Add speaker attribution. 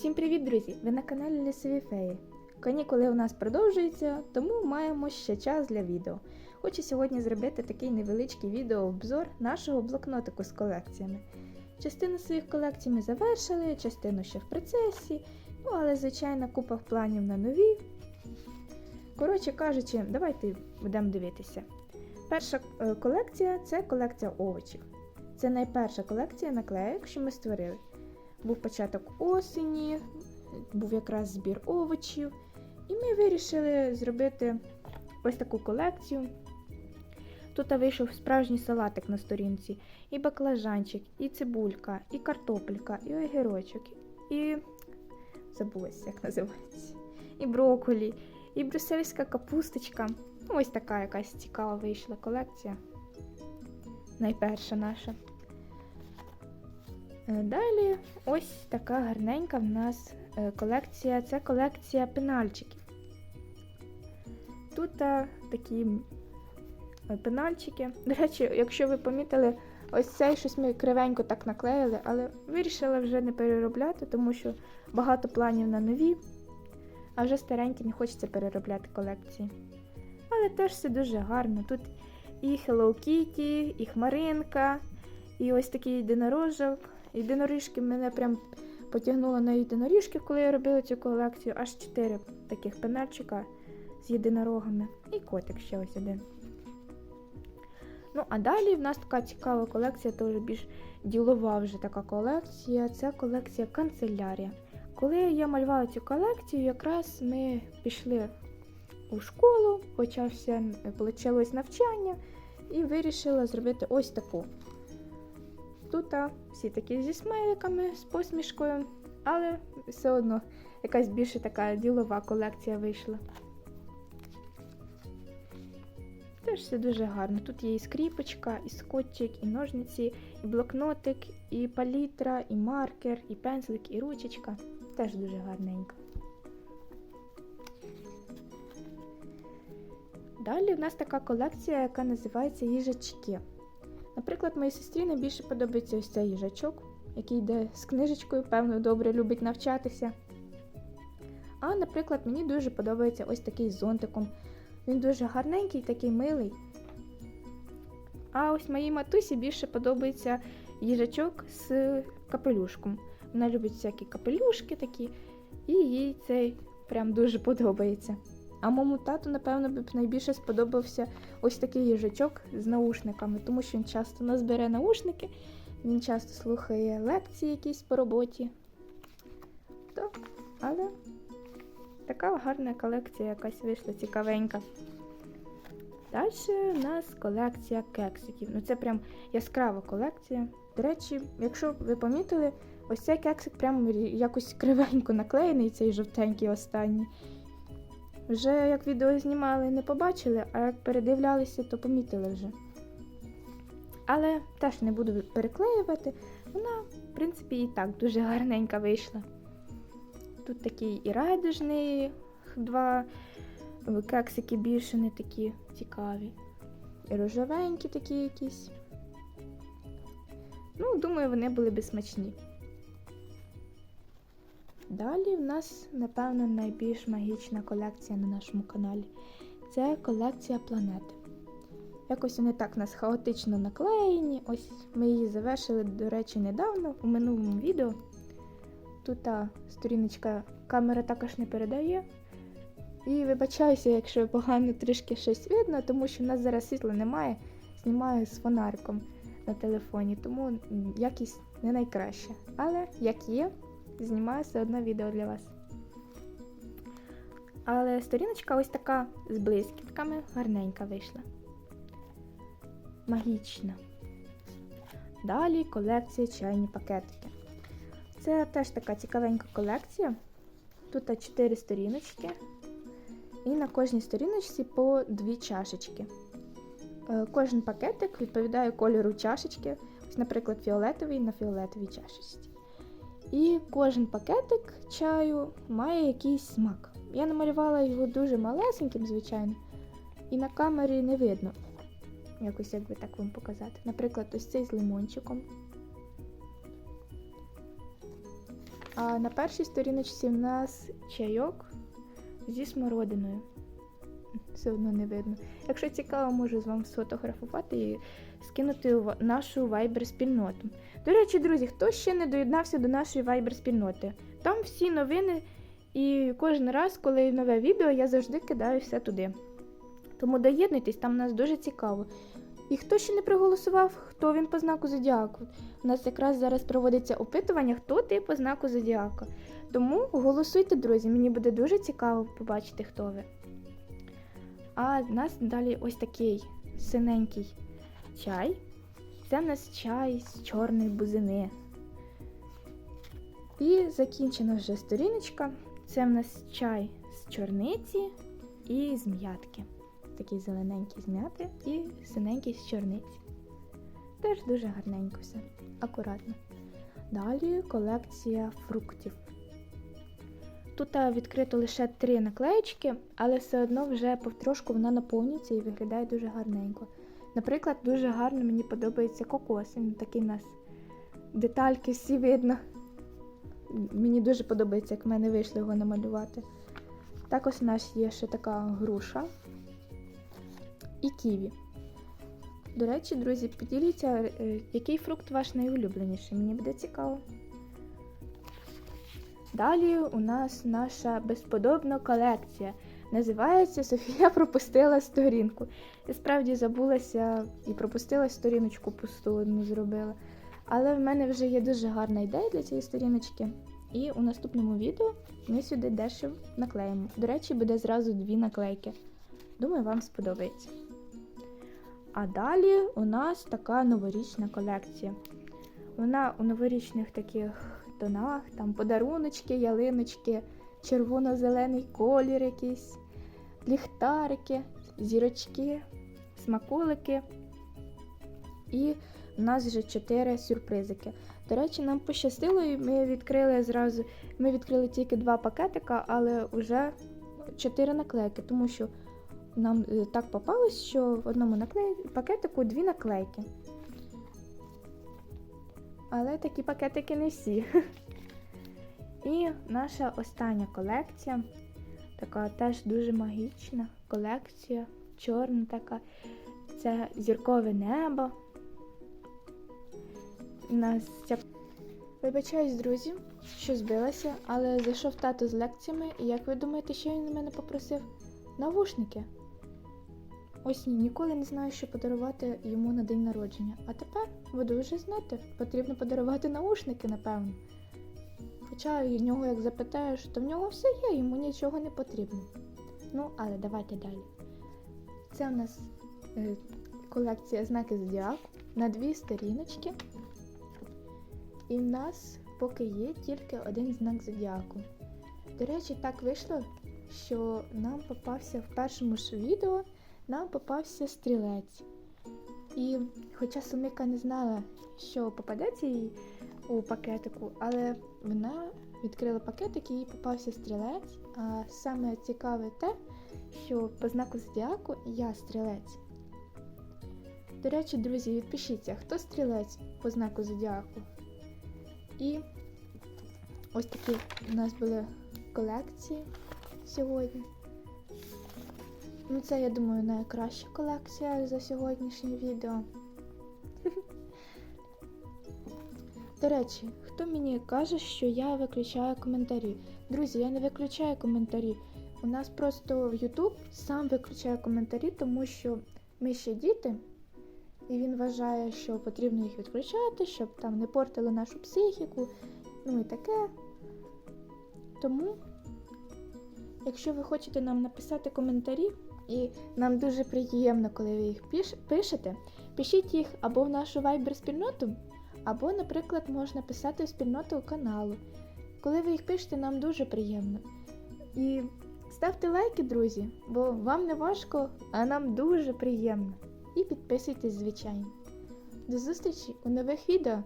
Speaker 1: Всім привіт, друзі! Ви на каналі Лісові Феї. Канікули у нас продовжуються, тому маємо ще час для відео. Хочу сьогодні зробити такий невеличкий відеообзор нашого блокнотику з колекціями. Частину своїх колекцій ми завершили, частину ще в процесі, ну але, звичайно, купа планів на нові. Коротше кажучи, давайте будемо дивитися. Перша е, колекція це колекція овочів. Це найперша колекція наклеїк, що ми створили. Був початок осені, був якраз збір овочів, і ми вирішили зробити ось таку колекцію. Тут вийшов справжній салатик на сторінці, і баклажанчик, і цибулька, і картопелька, і огірочок, і забулася, як називається, і брокколі, і брюссельська капусточка. Ну, ось така якась цікава вийшла колекція. Найперша наша. Е, Далі ось така гарненька в нас е, колекція. Це колекція пенальчиків. Тут такі е, пенальчики. До речі, якщо ви помітили, ось цей щось ми кривенько так наклеїли, але вирішила вже не переробляти, тому що багато планів на нові, а вже старенькі не хочеться переробляти колекції. Але теж все дуже гарно. Тут і Hello Kitty, і Хмаринка, і ось такий єдинорожок. Єдиноріжки мене прям потягнуло на єдиноріжки, коли я робила цю колекцію. Аж чотири таких пенальчика з єдинорогами. І котик ще ось один. Ну, а далі в нас така цікава колекція, теж більш ділова вже така колекція. Це колекція канцелярія. Коли я малювала цю колекцію, якраз ми пішли у школу, почався почалось навчання, і вирішила зробити ось таку. Тут всі такі зі смайликами, з посмішкою, але все одно якась більше така ділова колекція вийшла. Теж все дуже гарно. Тут є і скріпочка, і скотчик, і ножниці, і блокнотик, і палітра, і маркер, і пензлик, і ручечка. Теж дуже гарненько. Далі в нас така колекція, яка називається їжачки. Наприклад, моїй сестрі найбільше подобається ось цей їжачок, який йде з книжечкою, певно, добре любить навчатися. А, наприклад, мені дуже подобається ось такий з зонтиком. Він дуже гарненький, такий милий. А ось моїй матусі більше подобається їжачок з капелюшком. Вона любить всякі капелюшки такі, і їй цей прям дуже подобається. А моєму тату, напевно, б найбільше сподобався ось такий їжачок з наушниками, тому що він часто нас бере наушники, він часто слухає лекції якісь по роботі. То, але така гарна колекція якась вийшла цікавенька. Далі у нас колекція кексиків. Ну це прям яскрава колекція. До речі, якщо ви помітили, ось цей кексик прям якось кривенько наклеєний, цей жовтенький останній. Вже як відео знімали, не побачили, а як передивлялися, то помітили вже. Але теж не буду переклеювати. Вона, в принципі, і так дуже гарненька вийшла. Тут такий і райдужний, два кексики більше не такі цікаві. І рожовенькі такі якісь. Ну, думаю, вони були би смачні. Далі в нас, напевно, найбільш магічна колекція на нашому каналі. Це колекція планети. Якось вони так у нас хаотично наклеєні. Ось ми її завершили, до речі, недавно у минулому відео. Тут та сторіночка камера також не передає. І вибачаюся, якщо погано трішки щось видно, тому що в нас зараз світла немає. Знімаю з фонариком на телефоні, тому якість не найкраща. Але як є, знімаю все одно відео для вас. Але сторіночка ось така з блискітками, гарненька вийшла. Магічна. Далі колекція чайні пакетики. Це теж така цікавенька колекція. Тут 4 сторіночки. І на кожній сторіночці по дві чашечки. Е, Кожен пакетик відповідає кольору чашечки. Ось, наприклад, фіолетовий на фіолетовій чашечці. І кожен пакетик чаю має якийсь смак. Я намалювала його дуже малесеньким, звичайно, і на камері не видно. Якось як би так вам показати. Наприклад, ось цей з лимончиком. А на першій сторіночці в нас чайок зі смородиною. Все одно не видно. Якщо цікаво, можу з вами сфотографувати і скинути у нашу Viber спільноту. До речі, друзі, хто ще не доєднався до нашої Viber спільноти? Там всі новини, і кожен раз, коли нове відео, я завжди кидаю все туди. Тому доєднуйтесь, там нас дуже цікаво. І хто ще не проголосував, хто він по знаку зодіаку? У нас якраз зараз проводиться опитування, хто ти по знаку зодіака. Тому голосуйте, друзі, мені буде дуже цікаво побачити, хто ви. А в нас далі ось такий синенький чай. Це в нас чай з чорної бузини. І закінчена вже сторіночка. Це в нас чай з чорниці і з м'ятки. Такий зелененький з м'яти і синенький з чорниці. Теж дуже гарненько все, акуратно. Далі колекція фруктів. Тут відкрито лише три наклеєчки, але все одно вже повтрошку вона наповнюється і виглядає дуже гарненько. Наприклад, дуже гарно мені подобається кокос. Він такий у нас детальки всі видно. Мені дуже подобається, як в мене вийшло його намалювати. Також у нас є ще така груша і ківі. До речі, друзі, поділіться, е, який фрукт ваш найулюбленіший. Мені буде цікаво. Далі у нас наша безподобна колекція. Називається Софія пропустила сторінку. Я справді забулася і пропустила сторіночку пусту одну зробила. Але в мене вже є дуже гарна ідея для цієї сторіночки. І у наступному відео ми сюди дещо наклеїмо. До речі, буде зразу дві наклейки. Думаю, вам сподобається. А далі у нас така новорічна колекція. Вона у новорічних таких тонах, там подаруночки, ялиночки, червоно-зелений колір якийсь, ліхтарики, зірочки, смаколики. І у нас вже чотири сюрпризики. До речі, нам пощастило, і ми відкрили зразу. Ми відкрили тільки два пакетика, але вже чотири наклейки, тому що нам е, так попалось, що в одному наклей... пакетику дві наклейки. Але такі пакетики не всі. І наша остання колекція, така теж дуже магічна колекція, чорна така. Це зіркове небо. Нас ця... Вибачаюсь, друзі, що збилася, але зайшов тато з лекціями, і як ви думаєте, що він мене попросив? Навушники. Ось ні, ніколи не знаю, що подарувати йому на день народження. А тепер буду вже знати, потрібно подарувати наушники, напевно. Хоча в нього, як запитаєш, то в нього все є, йому нічого не потрібно. Ну, але давайте далі. Це в нас е, колекція знаки зодіаку на дві сторіночки. І в нас поки є тільки один знак зодіаку. До речі, так вийшло, що нам попався в першому ж відео, нам попався стрілець. І хоча Сумика не знала, що попадеться їй у пакетику, але вона відкрила пакетик і їй попався стрілець. А саме цікаве те, що по знаку зодіаку я стрілець. До речі, друзі, відпишіться, хто стрілець по знаку зодіаку. І ось такі у нас були колекції сьогодні. Ну, це, я думаю, найкраща колекція за сьогоднішнє відео. До речі, хто мені каже, що я виключаю коментарі? Друзі, я не виключаю коментарі. У нас просто YouTube сам виключає коментарі, тому що ми ще діти, і він вважає, що потрібно їх відключати, щоб там не портили нашу психіку, ну і таке. Тому, якщо ви хочете нам написати коментарі, і нам дуже приємно, коли ви їх пишете, пишіть їх або в нашу Viber спільноту, або, наприклад, можна писати в спільноту каналу. Коли ви їх пишете, нам дуже приємно. І ставте лайки, друзі, бо вам не важко, а нам дуже приємно. І підписуйтесь, звичайно. До зустрічі у нових відео.